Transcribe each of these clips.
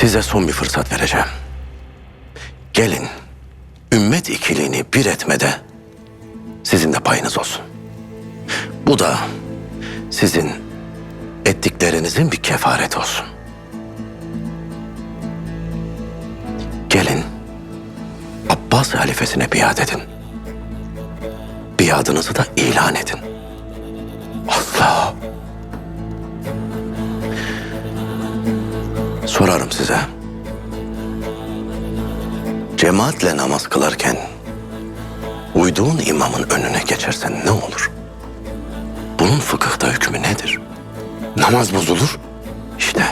Size son bir fırsat vereceğim. Gelin, ümmet ikiliğini bir etmede sizin de payınız olsun. Bu da sizin ettiklerinizin bir kefareti olsun. Gelin, Abbas halifesine biat edin. Biadınızı da ilan edin. Asla. Sorarım size. Cemaatle namaz kılarken uyduğun imamın önüne geçersen ne olur? Bunun fıkıhta hükmü nedir? Namaz bozulur. İşte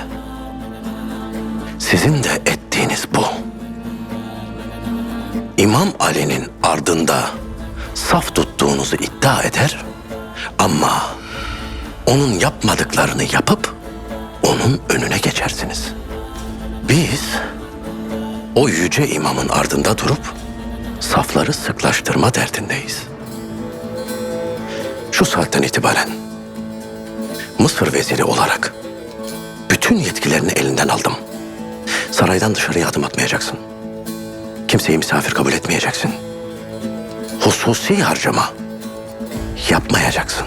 sizin de ettiğiniz bu. İmam Ali'nin ardında saf tuttuğunuzu iddia eder ama onun yapmadıklarını yapıp onun önüne geçersiniz. Biz o yüce imamın ardında durup safları sıklaştırma derdindeyiz. Şu saatten itibaren Mısır veziri olarak bütün yetkilerini elinden aldım. Saraydan dışarıya adım atmayacaksın. Kimseyi misafir kabul etmeyeceksin. Hususi harcama yapmayacaksın.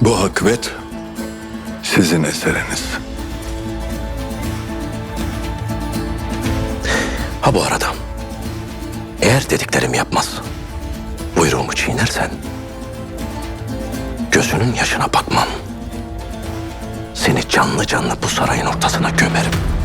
Bu akıbet sizin eseriniz. Ha bu arada eğer dediklerimi yapmaz, buyruğumu çiğnersen gözünün yaşına bakmam. Seni canlı canlı bu sarayın ortasına gömerim.